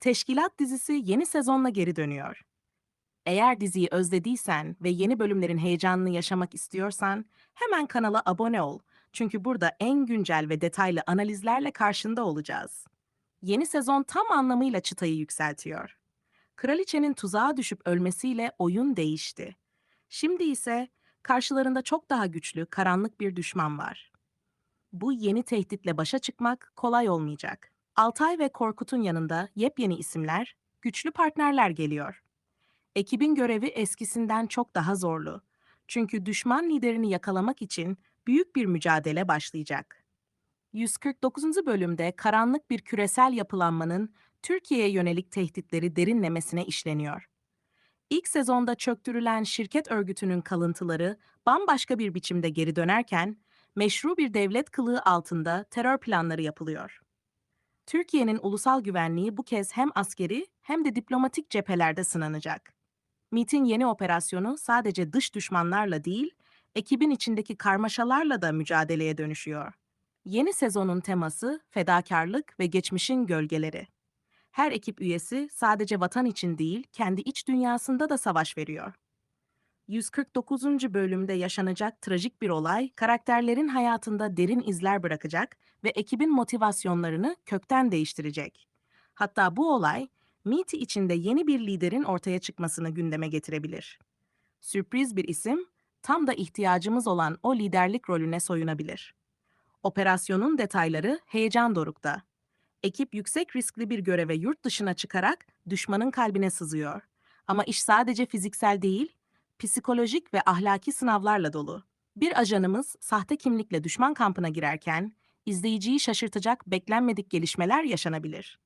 Teşkilat dizisi yeni sezonla geri dönüyor. Eğer diziyi özlediysen ve yeni bölümlerin heyecanını yaşamak istiyorsan hemen kanala abone ol. Çünkü burada en güncel ve detaylı analizlerle karşında olacağız. Yeni sezon tam anlamıyla çıtayı yükseltiyor. Kraliçenin tuzağa düşüp ölmesiyle oyun değişti. Şimdi ise karşılarında çok daha güçlü, karanlık bir düşman var. Bu yeni tehditle başa çıkmak kolay olmayacak. Altay ve Korkut'un yanında yepyeni isimler, güçlü partnerler geliyor. Ekibin görevi eskisinden çok daha zorlu. Çünkü düşman liderini yakalamak için büyük bir mücadele başlayacak. 149. bölümde karanlık bir küresel yapılanmanın Türkiye'ye yönelik tehditleri derinlemesine işleniyor. İlk sezonda çöktürülen şirket örgütünün kalıntıları bambaşka bir biçimde geri dönerken, meşru bir devlet kılığı altında terör planları yapılıyor. Türkiye'nin ulusal güvenliği bu kez hem askeri hem de diplomatik cephelerde sınanacak. MIT'in yeni operasyonu sadece dış düşmanlarla değil, ekibin içindeki karmaşalarla da mücadeleye dönüşüyor. Yeni sezonun teması fedakarlık ve geçmişin gölgeleri. Her ekip üyesi sadece vatan için değil, kendi iç dünyasında da savaş veriyor. 149. bölümde yaşanacak trajik bir olay, karakterlerin hayatında derin izler bırakacak ve ekibin motivasyonlarını kökten değiştirecek. Hatta bu olay, MIT içinde yeni bir liderin ortaya çıkmasını gündeme getirebilir. Sürpriz bir isim, tam da ihtiyacımız olan o liderlik rolüne soyunabilir. Operasyonun detayları heyecan dorukta. Ekip yüksek riskli bir göreve yurt dışına çıkarak düşmanın kalbine sızıyor. Ama iş sadece fiziksel değil, psikolojik ve ahlaki sınavlarla dolu. Bir ajanımız sahte kimlikle düşman kampına girerken, izleyiciyi şaşırtacak beklenmedik gelişmeler yaşanabilir.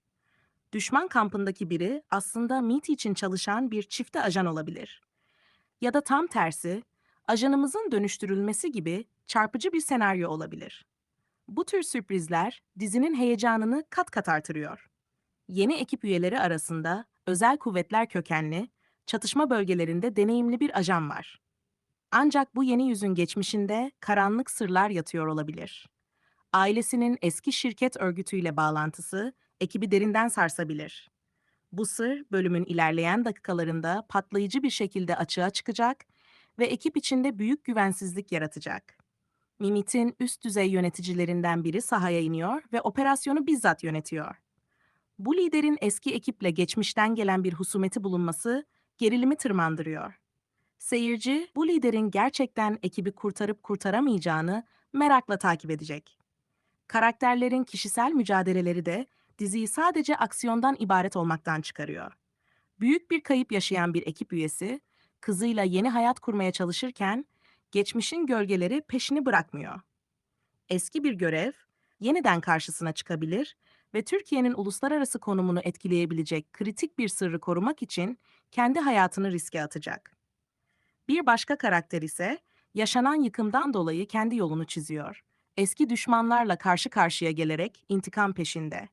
Düşman kampındaki biri aslında MIT için çalışan bir çifte ajan olabilir. Ya da tam tersi, ajanımızın dönüştürülmesi gibi çarpıcı bir senaryo olabilir. Bu tür sürprizler dizinin heyecanını kat kat artırıyor. Yeni ekip üyeleri arasında özel kuvvetler kökenli, çatışma bölgelerinde deneyimli bir ajan var. Ancak bu yeni yüzün geçmişinde karanlık sırlar yatıyor olabilir. Ailesinin eski şirket örgütüyle bağlantısı ekibi derinden sarsabilir. Bu sır bölümün ilerleyen dakikalarında patlayıcı bir şekilde açığa çıkacak ve ekip içinde büyük güvensizlik yaratacak. Mimit'in üst düzey yöneticilerinden biri sahaya iniyor ve operasyonu bizzat yönetiyor. Bu liderin eski ekiple geçmişten gelen bir husumeti bulunması gerilimi tırmandırıyor. Seyirci bu liderin gerçekten ekibi kurtarıp kurtaramayacağını merakla takip edecek. Karakterlerin kişisel mücadeleleri de diziyi sadece aksiyondan ibaret olmaktan çıkarıyor. Büyük bir kayıp yaşayan bir ekip üyesi, kızıyla yeni hayat kurmaya çalışırken geçmişin gölgeleri peşini bırakmıyor. Eski bir görev yeniden karşısına çıkabilir ve Türkiye'nin uluslararası konumunu etkileyebilecek kritik bir sırrı korumak için kendi hayatını riske atacak. Bir başka karakter ise yaşanan yıkımdan dolayı kendi yolunu çiziyor. Eski düşmanlarla karşı karşıya gelerek intikam peşinde.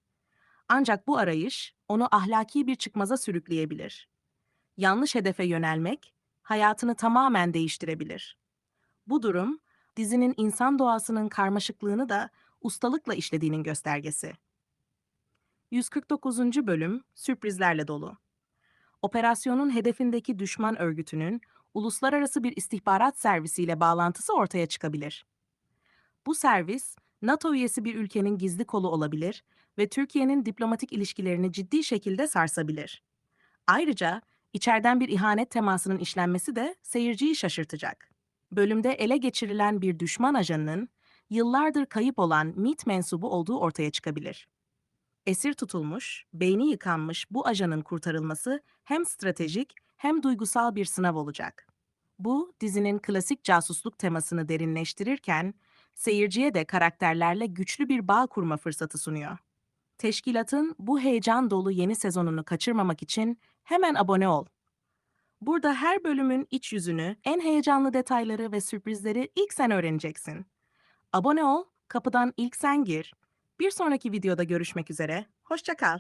Ancak bu arayış onu ahlaki bir çıkmaza sürükleyebilir. Yanlış hedefe yönelmek hayatını tamamen değiştirebilir. Bu durum dizinin insan doğasının karmaşıklığını da ustalıkla işlediğinin göstergesi. 149. bölüm sürprizlerle dolu. Operasyonun hedefindeki düşman örgütünün uluslararası bir istihbarat servisiyle bağlantısı ortaya çıkabilir. Bu servis, NATO üyesi bir ülkenin gizli kolu olabilir ve Türkiye'nin diplomatik ilişkilerini ciddi şekilde sarsabilir. Ayrıca içeriden bir ihanet temasının işlenmesi de seyirciyi şaşırtacak. Bölümde ele geçirilen bir düşman ajanının yıllardır kayıp olan MIT mensubu olduğu ortaya çıkabilir. Esir tutulmuş, beyni yıkanmış bu ajanın kurtarılması hem stratejik hem duygusal bir sınav olacak. Bu, dizinin klasik casusluk temasını derinleştirirken, seyirciye de karakterlerle güçlü bir bağ kurma fırsatı sunuyor. Teşkilatın bu heyecan dolu yeni sezonunu kaçırmamak için hemen abone ol. Burada her bölümün iç yüzünü, en heyecanlı detayları ve sürprizleri ilk sen öğreneceksin. Abone ol, kapıdan ilk sen gir. Bir sonraki videoda görüşmek üzere. Hoşça kal.